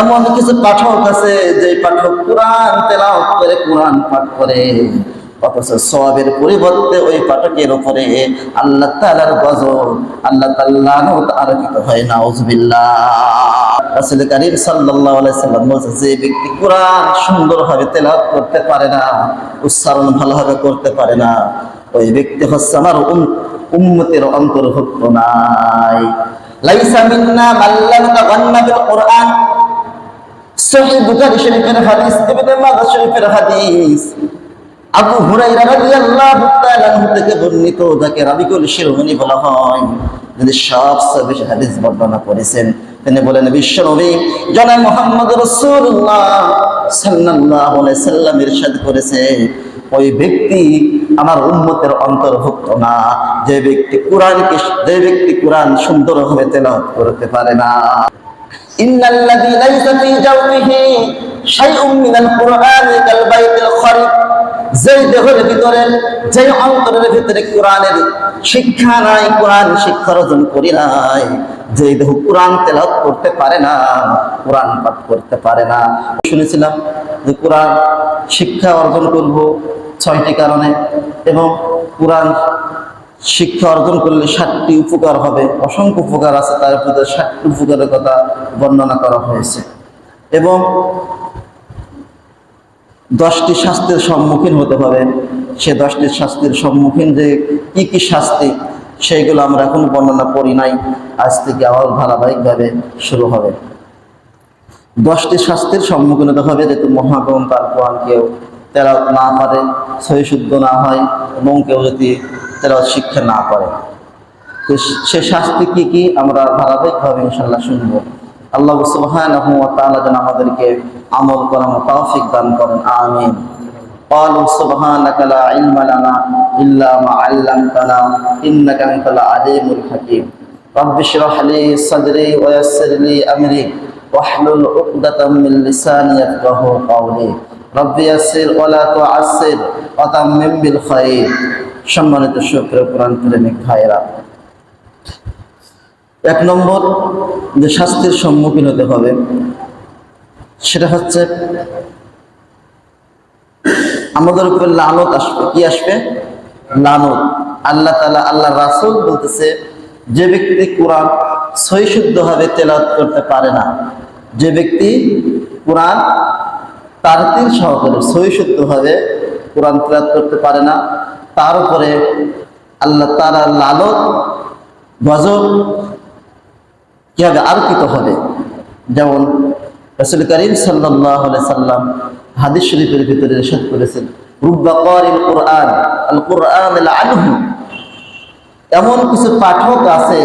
এমন কিছু পাঠক আছে যে পাঠক কোরআন করে, কোরআন পাঠ করে। অথচ সওয়াবের পরিবর্তে ওই পাঠকের উপরে আল্লাহ গজব, আল্লাহ আরকিত হয়। তেলাওয়াত করতে পারে না, উচ্চারণ ভালোভাবে করতে পারে না, ওই ব্যক্তি হচ্ছে আমার উম্মতের অন্তর্ভুক্ত নাই। লাইসা মিন্না মাল্লাম তাগান্না বিল কোরআন। সহিহ বুখারী শরীফের হাদিস, ইবনে মাজাহ শরীফের হাদিস। আবু হুরাইরা রাদিয়াল্লাহু তাআলা থেকে বর্ণিত, যাকে রাবিকুল শিরোমণি বলা হয়। যিনি সবচেয়ে বেশি হাদিস বর্ণনা করেছেন। তিনি বলেন বিশ্ব নবী জনাব মুহাম্মদ রাসূলুল্লাহ সাল্লাল্লাহু আলাইহি সাল্লাম ইরশাদ করেছে, ওই ব্যক্তি আমার উন্মতের অন্তর্ভুক্ত না। যে ব্যক্তি কোরআনকে যে ব্যক্তি কোরআন সুন্দরভাবে তেলাওয়াত করতে পারে না। ইন্নাল্লাযী লাইসা ফী জাওফিহি দেহের ভিতরে, যেই অন্তরের ভিতরে কোরআনের শিক্ষা নাই, কোরআন শিক্ষা অর্জন করি নাই। যে দেহ কোরআন তেলাওয়াত করতে পারে না, কোরআন পাঠ করতে পারে না। শুনেছিলাম যে কোরআন শিক্ষা অর্জন করব ছয়টি কারণে এবং কোরআন শিক্ষা অর্জন করলে ষাটটি উপকার হবে, অসংখ্য উপকার আছে, তার ভিতরে ষাটটি উপকারের কথা বর্ণনা করা হয়েছে। এবং দশটি শাস্তির সম্মুখীন হতে হবে। সে দশটি শাস্তির সম্মুখীন যে কি কি শাস্তি, সেইগুলো আমরা এখন বর্ণনা করি নাই। আজ থেকে আবার ধারাবাহিকভাবে শুরু হবে। দশটি শাস্তির সম্মুখীন হতে হবে, যেহেতু মহাগ্রন্থ আর কোরআন কেউ তেরাত না পারে সহি শুদ্ধ না হয় এবং কেউ যদি তেরাত শিক্ষা না করে তো সে শাস্তি কি কি আমরা ধারাবাহিকভাবে ইনশাল্লাহ শুনবো আল্লাহ সুবহানাহু ওয়া তাআলা যেন আমাদেরকে আমল করার তৌফিক দান করেন আমিন قالوا سبحانك لا علم لنا إلا ما علمتنا إنك أنت العليم الحكيم رب اشرح لي صدري ويسر لي أمري واحلل عقدة من لساني يفقه قولي সম্মানিত এক নম্বর যে শাস্তির সম্মুখীন হতে হবে, সেটা হচ্ছে আমাদের উপর লানত আসবে। কি আসবে? লানত। আল্লাহ তালা আল্লাহ রাসুল বলতেছে, যে ব্যক্তি কোরআন সহিশুদ্ধভাবে তেলাত করতে পারে না, যে ব্যক্তি কোরআন তারতির সহকারে সহিশুদ্ধভাবে কোরআন তেলাওয়াত করতে পারে না। তার উপরে আল্লাহ তারা লালত, গজব কি হবে আরোপিত হবে? যেমন রসুল করিম সাল্লাহ সাল্লাম হাদিস শরীফের ভিতরে নিষেধ করেছেন, রুব্বা করিল কোরআন, আল কোরআন আনহু। এমন কিছু পাঠক আছে,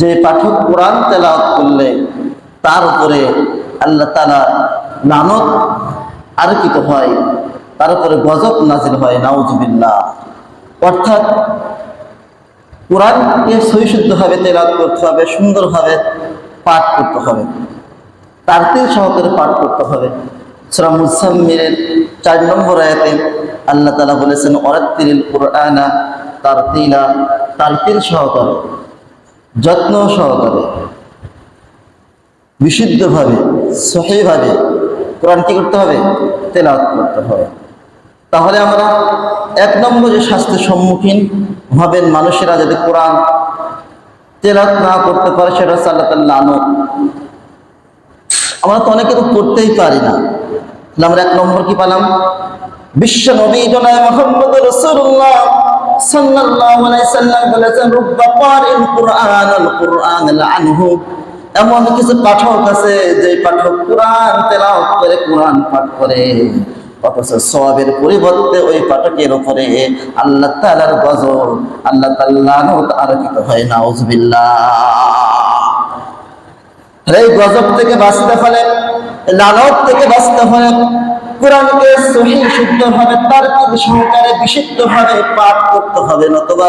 যে পাঠক কোরআন তেলাওয়াত করলে তার উপরে আল্লাহ তালা নানক আরোপিত হয়। তার উপরে গজব নাজিল হয়, নাউজুবিল্লাহ। অর্থাৎ কোরআনকে সহিশুদ্ধভাবে তেলাওয়াত করতে হবে, সুন্দরভাবে পাঠ করতে হবে। তারতিল সহকারে পাঠ করতে হবে। সুরা মুসাম্মিরের চার নম্বর আয়াতে আল্লাহ তালা বলেছেন অরাত্তিল কোরআনা তারতিলা। তারতিল সহকারে, যত্ন সহকারে, বিশুদ্ধভাবে, সহিভাবে কোরআন কি করতে হবে? তেলাওয়াত করতে হবে। তাহলে আমরা এক নম্বর শাস্তির সম্মুখীন হবেন মানুষেরা যদি কোরআন তেলাত না করতে পারে, সেটা হচ্ছে আল্লাহ তাল্লাহ আনত আমরা তো অনেকে তো করতেই পারি না। তাহলে আমরা এক নম্বর কি পেলাম? বিশ্ব নবী জনায় মোহাম্মদ রাসূলুল্লাহ সাল্লাল্লাহু আলাইহি সাল্লাম বলেছেন, রুব্বা ক্বারিন কুরআনাল কুরআন লানহু এমন কিছু পাঠক আছে যে পাঠক কোরআন তেলাওয়াত করে কোরআন পাঠ করে। অথচ সওয়াবের পরিবর্তে ওই পাঠকের উপরে আল্লাহ তাআলার গজব আল্লাহ তাআলা আরকিত হয়, নাউজুবিল্লাহ। এই গজব থেকে বাঁচতে হলে লালত থেকে বাঁচতে হলে কোরআনকে সহি শুদ্ধ ভাবে তার সহকারে বিশুদ্ধ ভাবে পাঠ করতে হবে, নতবা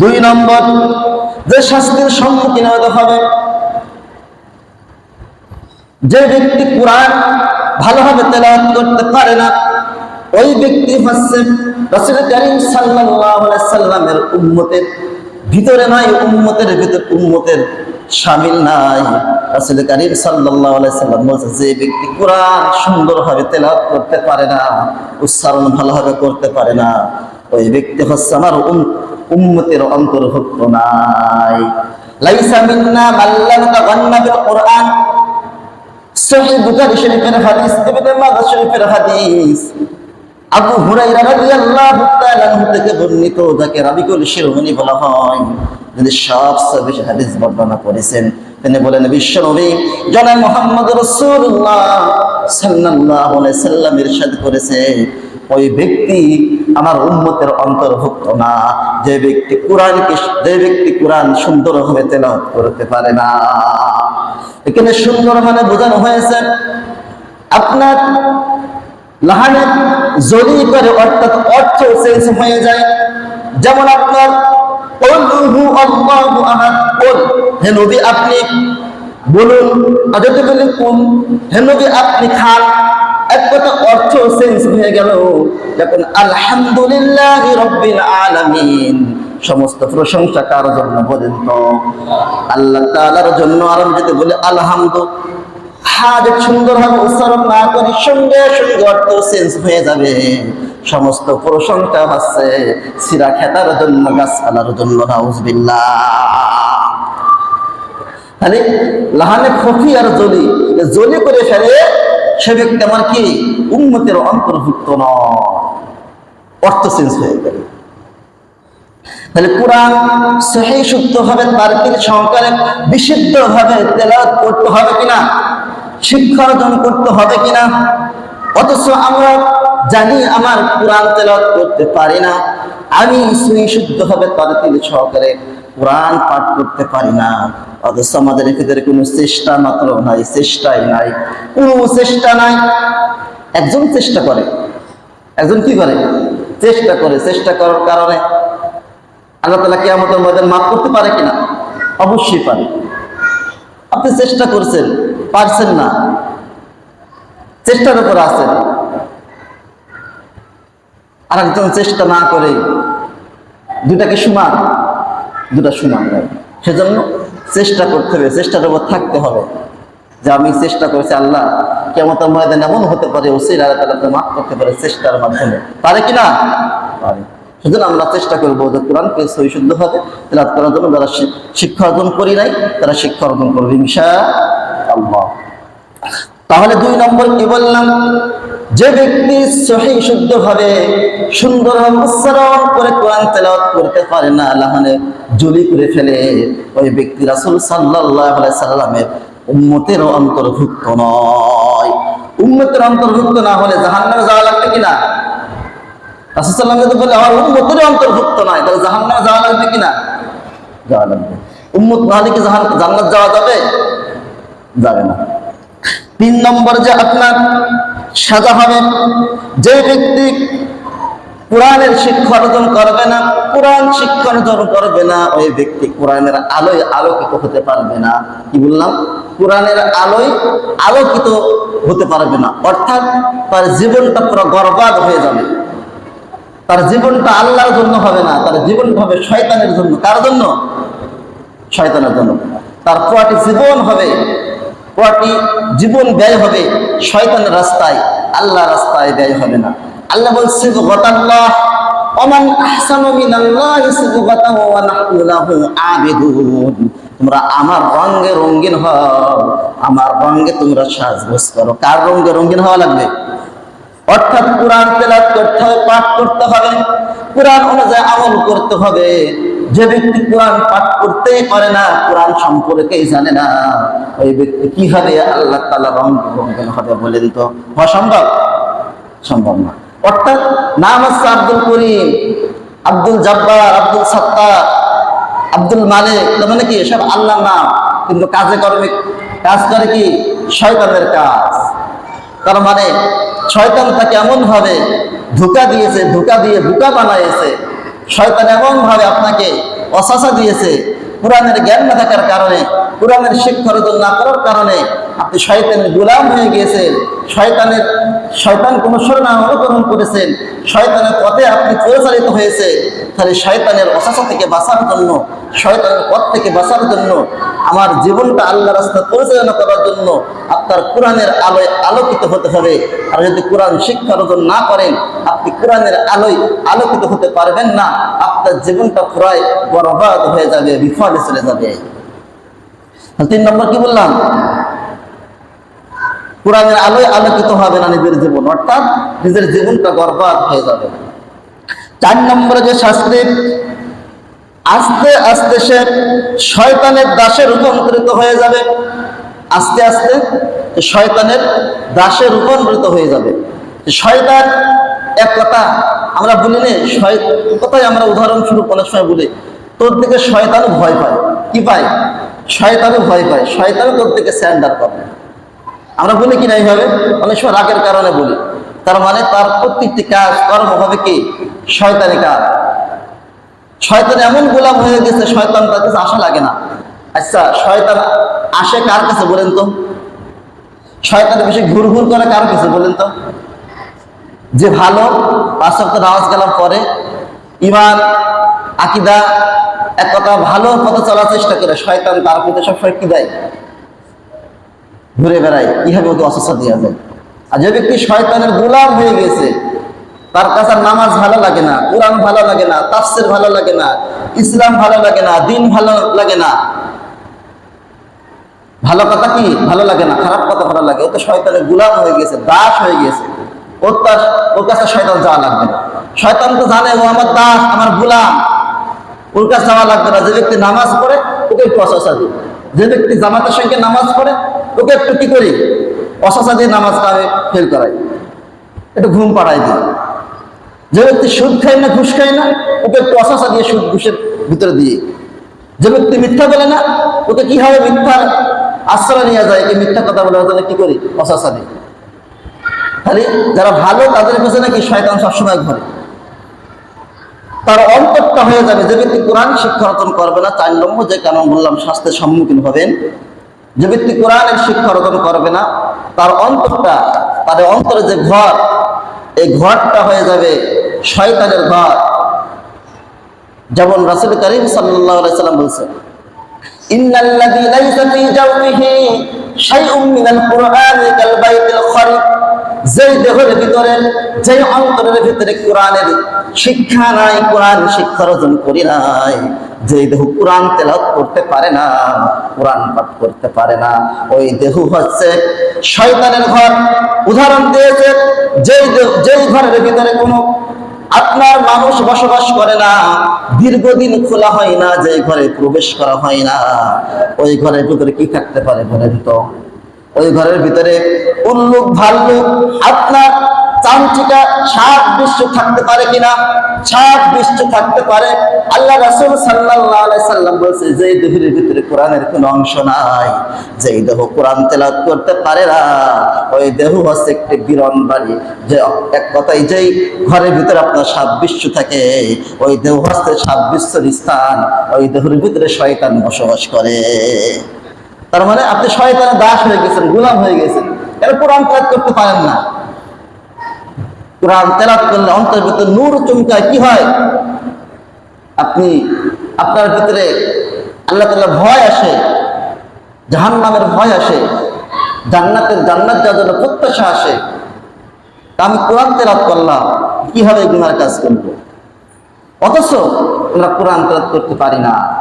দুই নম্বর, যে শাস্তির সম্মুখীন হতে হবে। যে ব্যক্তি কোরআন ভালোভাবে তেলাওয়াত করতে পারে না, ওই ব্যক্তি হচ্ছে রাসূল করিম সাল্লামের উম্মতের ভিতরে নয় উম্মতের ভিতর উম্মতের শামিল নাই। রাসূল করিম সাল্লাম বলেছে, যে ব্যক্তি কোরআন সুন্দরভাবে তেলাওয়াত করতে পারে না, উচ্চারণ ভালোভাবে করতে পারে না ওই ব্যক্তি হচ্ছে আমার উম- উম্মতের অন্তর্ভুক্ত নাই লাইসা মিন্না মাল্লাম বিল হয়। বেশি হাদিস বর্ণনা করেছেন। তিনি বলেন, বিশ্বনবী জনাব মুহাম্মদ রাসূলুল্লাহ সাল্লাল্লাহু আলাইহি সাল্লাম ইরশাদ করেছে ওই ব্যক্তি আমার উম্মতের অন্তর্ভুক্ত না। যে ব্যক্তি কোরআনকে যে ব্যক্তি কোরআন সুন্দরভাবে তেলাওয়াত করতে পারে না। এখানে সুন্দর মানে বোঝানো হয়েছে, আপনার লাহানে জলি করে অর্থাৎ অর্থ চেঞ্জ হয়ে যায়। যেমন আপনার হে নবী আপনি বলুন যদি কোন হে নবী আপনি খান এক কথা অর্থ হয়ে আলহামদুলিল্লাহ সমস্ত প্রশংসা জন্য জন্য আর আমি যদি বলি, আলহামদু। সুন্দরভাবে অর্থ চেঞ্জ হয়ে যাবে। সমস্ত প্রশংসা হচ্ছে সিরা খেতার জন্য, গাছপালার জন্য লাহানে খফি আর জলি। জলি করে ফেলে সে ব্যক্তি আমার কি? উন্মতের অন্তর্ভুক্ত চেঞ্জ হয়ে গেল। তাহলে কোরআন সহি শুদ্ধ ভাবে তারকির সহকারে বিশুদ্ধ ভাবে তেলাওয়াত করতে হবে কিনা? শিক্ষা অর্জন করতে হবে কিনা? অথচ আমরা জানি আমার কোরআন তেলাওয়াত করতে পারি না। আমি সহি শুদ্ধ ভাবে তারকির সহকারে কোরআন পাঠ করতে পারি না। অথচ আমাদের এক্ষেত্রে কোনো চেষ্টা মাত্র নাই, চেষ্টাই নাই। কোনো চেষ্টা নাই। একজন চেষ্টা করে। একজন কি করে? চেষ্টা করে। চেষ্টা করার কারণে আল্লাহ তালা কে আমাদের ময়দান মাফ করতে পারে কিনা? অবশ্যই পারে। আপনি চেষ্টা করছেন, পারছেন না। চেষ্টার উপর আছেন। আর একজন চেষ্টা না করে দুটাকে সমান দুটা সমান নয় সেজন্য চেষ্টা করতে হবে, চেষ্টার উপর থাকতে হবে। যে আমি চেষ্টা করেছি, আল্লাহ কেমন ময়দান এমন হতে পারে, ওসির আল্লাহ তালা মাফ করতে পারে চেষ্টার মাধ্যমে। পারে কিনা পারে। সেজন্য আমরা চেষ্টা করব যে কোরআনকে সহিশুদ্ধ হবে তেলাত করার জন্য, যারা শিক্ষা অর্জন করি নাই, তারা শিক্ষা অর্জন করবে ইনশা আল্লাহ তাহলে দুই নম্বর কি বললাম? যে ব্যক্তি সহি শুদ্ধ ভাবে সুন্দর উচ্চারণ করে কোরআন তেলাওয়াত করতে পারে না আল্লাহনে জলি করে ফেলে, ওই ব্যক্তি রাসূল সাল্লাল্লাহু আলাইহি সাল্লামের উম্মতের অন্তর্ভুক্ত নয়। উম্মতের অন্তর্ভুক্ত না হলে জাহান্নামে যাওয়া লাগবে কিনা? রাসূলুল্লাহ যদি বলে আমার উম্মতের অন্তর্ভুক্ত নয় তাহলে জাহান্নামে যাওয়া লাগবে কিনা? যাওয়া লাগবে। উম্মত না হলে জান্নাত যাওয়া যাবে? যাবে না। তিন নম্বর যে আপনার সাজা হবে যে ব্যক্তি কোরআনের শিক্ষা অর্জন করবে না, কোরআন শিক্ষা অর্জন করবে না, ওই ব্যক্তি কোরআনের আলোয় আলোকিত হতে পারবে না। কি বললাম? কোরআনের আলোয় আলোকিত হতে পারবে না। অর্থাৎ তার জীবনটা পুরো গর্বাদ হয়ে যাবে। তার জীবনটা আল্লাহর জন্য হবে না, তার জীবনটা হবে শয়তানের জন্য। কার জন্য? শয়তানের জন্য। তার পুরাটি জীবন হবে পুরাটি জীবন ব্যয় হবে শয়তানের রাস্তায় আল্লাহ রাস্তায় ব্যয় হবে না। আল্লাহ বলছে গতাল্লাহ ওমান আহসানু মিনাল্লাহি সিবগাতাহু ওয়া নাহনু লাহু আবিদুন। তোমরা আমার রঙে রঙিন হও, আমার রঙে তোমরা সাজগোজ করো। কার রঙে রঙিন হওয়া লাগবে? অর্থাৎ কোরআন তেলাত করতে পাঠ করতে হবে, কোরআন অনুযায়ী আমল করতে হবে। যে ব্যক্তি কোরআন পাঠ করতেই পারে না, কোরআন সম্পর্কেই জানে না। ওই ব্যক্তি কীভাবে আল্লাহ তালা রং রঙিন হবে বলেন তো হওয়া সম্ভব না। অর্থাৎ নাম হচ্ছে আব্দুল করিম, আব্দুল জব্বার, আব্দুল সত্তার, আব্দুল মালিক। মানে কি? সব আল্লাহর নাম। কিন্তু কাজে কর্মে কাজ করে কি? শয়তানের কাজ। তার মানে শয়তান তাকে এমন ভাবে ধোকা দিয়েছে, ধোকা দিয়ে ধোকা বানাইছে। শয়তান এমন ভাবে অশাসা দিয়েছে। কোরআনের জ্ঞান না থাকার কারণে কোরআনের শিক্ষা অর্জন না করার কারণে আপনি শয়তানের গোলাম হয়ে গিয়েছেন। শয়তানের, শয়তান কোন সরনা অনুকরণ করেছেন। শয়তানের পথে আপনি পরিচালিত হয়েছে। তাহলে শয়তানের অশাসা থেকে বাঁচার জন্য, শয়তানের পথ থেকে বাঁচার জন্য, আমার জীবনটা আল্লাহ রাস্তা পরিচালনা করার জন্য আপনার কোরআনের আলোয় আলোকিত হতে হবে। আর যদি কোরআন শিক্ষা অর্জন না করেন, আপনি কোরআনের আলোয় আলোকিত হতে পারবেন না। আপনার জীবনটা পুরাই বরবাদ হয়ে যাবে, বিফলে চলে যাবে। তিন নম্বর কি বললাম? কোরআনের আলোয় আলোকিত হবে না নিজের জীবন, অর্থাৎ নিজের জীবনটা বরবাদ হয়ে যাবে। চার নম্বরে যে শাস্তি আস্তে আস্তে সে শয়তানের দাসে রূপান্তরিত হয়ে যাবে। আস্তে আস্তে শয়তানের দাসে রূপান্তরিত হয়ে যাবে। শয়তান এক কথা আমরা বলি নে কথাই আমরা উদাহরণস্বরূপ অনেক সময় বলি, তোর থেকে শয়তান ভয় পায়। কি পায়? শয়তানও ভয় পায়। শয়তানও তোর থেকে স্যান্ডার করে আমরা বলি কিনা এইভাবে? অনেক সময় রাগের কারণে বলি। তার মানে তার প্রত্যেকটি কাজ, কর্ম হবে কি? শয়তানি কাজ। শয়তান এমন গোলাম হয়ে গেছে, শয়তান তার কাছে আশা লাগে না। আচ্ছা শয়তান আসে কার কাছে বলেন তো? শয়তান বেশি ঘুর ঘুর করে কার কাছে বলেন তো? যে ভালো, পাঁচ সপ্তাহ নামাজ কালাম পরে ইমান আকিদা এক কথা ভালো পথে চলার চেষ্টা করে শয়তান তার প্রতি সবসময় কি দেয়? ঘুরে বেড়ায়। কীভাবে ওকে অসুস্থ দেওয়া যায়। আর যে ব্যক্তি শয়তানের গোলাম হয়ে গেছে, তার কাছে নামাজ ভালো লাগে না, কোরআন ভালো লাগে না, তাফসির ভালো লাগে না, ইসলাম ভালো লাগে না, দিন ভালো লাগে না। ভালো কথা কি? ভালো লাগে না, খারাপ কথা ভালো লাগে। ও তো শয়তানের গোলাম হয়ে গেছে, দাস হয়ে গেছে। ওর তার ওর কাছে শয়তান যাওয়া লাগবে শয়তান তো জানে, ও আমার দাস, আমার গোলাম। ওর কাছে লাগবে না। যে ব্যক্তি নামাজ পড়ে, ওকে একটু অসসা দিই যে ব্যক্তি জামাতের সঙ্গে নামাজ পড়ে, ওকে একটু কি করি? অসসা দিয়ে নামাজটা আমি ফেল করাই। একটু ঘুম পাড়াই দিই। যে ব্যক্তি সুদ খায় না, ঘুষ খায় না, ওকে একটু অসসা দিয়ে সুদ, ঘুষের ভিতরে দিয়ে যে ব্যক্তি মিথ্যা বলে না, ওকে কি হবে মিথ্যার আশ্রয় নিয়ে যায়। এই মিথ্যা কথা বলে ওদের কি করি? অসসা দিই। খালি যারা ভালো, তাদের কাছে নাকি শয়তান সবসময় ঘরে। তার অন্তরটা হয়ে যাবে। যে ব্যক্তি কোরআন শিক্ষা অর্জন করবে না চার নম্বর যে কেন বললাম, স্বাস্থ্যের সম্মুখীন হবেন। যে ব্যক্তি কোরআনের শিক্ষা অর্জন করবে না, তার অন্তরটা তার অন্তরে যে ঘর, এই ঘরটা হয়ে যাবে শয়তানের ঘর। যেমন রাসুল করিম সাল্লাম বলছেন ইন্নাল্লাযী লাইসা শাইউম মিনাল কুরআনি কাল বাইতিল যেই দেহের ভিতরে, যেই অন্তরের ভিতরে কোরআনের শিক্ষা নাই, কোরআন শিক্ষা অর্জন করি নাই, যেই দেহ কোরআন তেলাওয়াত করতে পারে না, কোরআন পাঠ করতে পারে না, ওই দেহ হচ্ছে শয়তানের ঘর। উদাহরণ দিয়েছে, যেই যেই ঘরের ভিতরে কোনো আপনার মানুষ বসবাস করে না, দীর্ঘদিন খোলা হয় না যে ঘরে প্রবেশ করা হয় না, ওই ঘরের ভিতরে কি থাকতে পারে বলেন তো? ওই ঘরের ভিতরে উল্লুক ভাল্লুক আপনার চামচিকা সাত বিশ্ব থাকতে পারে কিনা? সাত বিশ্ব থাকতে পারে। আল্লাহ রাসূল সাল্লাম বলছে যে দেহের ভিতরে কোরআনের কোনো অংশ নাই যে দেহ কোরআন তেলাওয়াত করতে পারে না, ওই দেহ হচ্ছে একটি বিরন বাড়ি। যে এক কথাই যেই ঘরের ভিতরে আপনার সাত বিশ্ব থাকে, ওই দেহ হচ্ছে সাত বিশ্বর স্থান, ওই দেহের ভিতরে শয়তান বসবাস করে। তার মানে আপনি শয়তানের দাস হয়ে গেছেন, গুলাম হয়ে গেছেন। এর কোরআন তেলাওয়াত করতে পারেন না। কোরআন তেলাত করলে অন্তর ভিতরে নূর চমকায়, কি হয়? আপনি, আপনার ভিতরে আল্লাহ তাআলা ভয় আসে জাহান নামের ভয় আসে, জান্নাতের জান্নাত যাওয়ার জন্য প্রত্যাশা আসে। তা আমি কোরআন তেলাত করলাম, কীভাবে গুনার কাজ করব? অথচ আমরা কোরআন তেলাত করতে পারি না।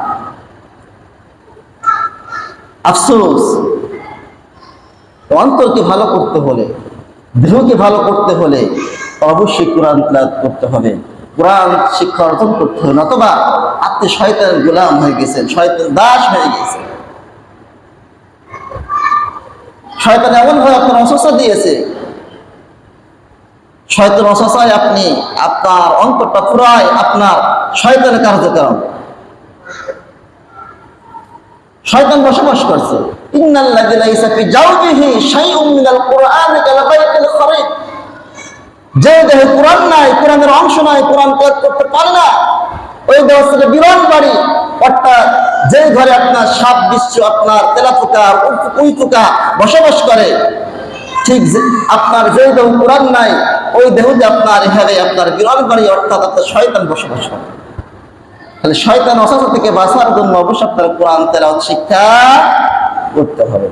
আফসোস। অন্তরকে ভালো করতে হলে, দেহকে ভালো করতে হলে অবশ্যই কোরআন করতে হবে। কোরআন শিক্ষা অর্জন করতে হবে অথবা আপনি শয়তানের গোলাম হয়ে গেছেন, শয়তান দাস হয়ে গেছেন। শয়তান এমন ভাবে আপনার অসুস্থ দিয়েছে। শয়তান অসসায় আপনি, আপনার অন্তরটা পুরাই আপনার শয়তানের কার্যক্রম শয়তান বসবাস করছে। যে দেহে কোরআন নাই, কোরআনের অংশ নাই, কোরআন ত্যাগ করতে পারে না। ওই দেহ থেকে বিরল বাড়ি, অর্থাৎ যে ঘরে আপনার সাপ বিশ্ব আপনার তেলাপোকা উই পোকা বসবাস করে, ঠিক আপনার যে দেহ কোরআন নাই, ওই দেহতে আপনার এখানে আপনার বিরল বাড়ি, অর্থাৎ আপনার শয়তান বসবাস করে। তাহলে শয়তান অসাস থেকে বাঁচার জন্য অবশ্য আপনার কোরআন তেলাওয়াত শিক্ষা করতে হবে।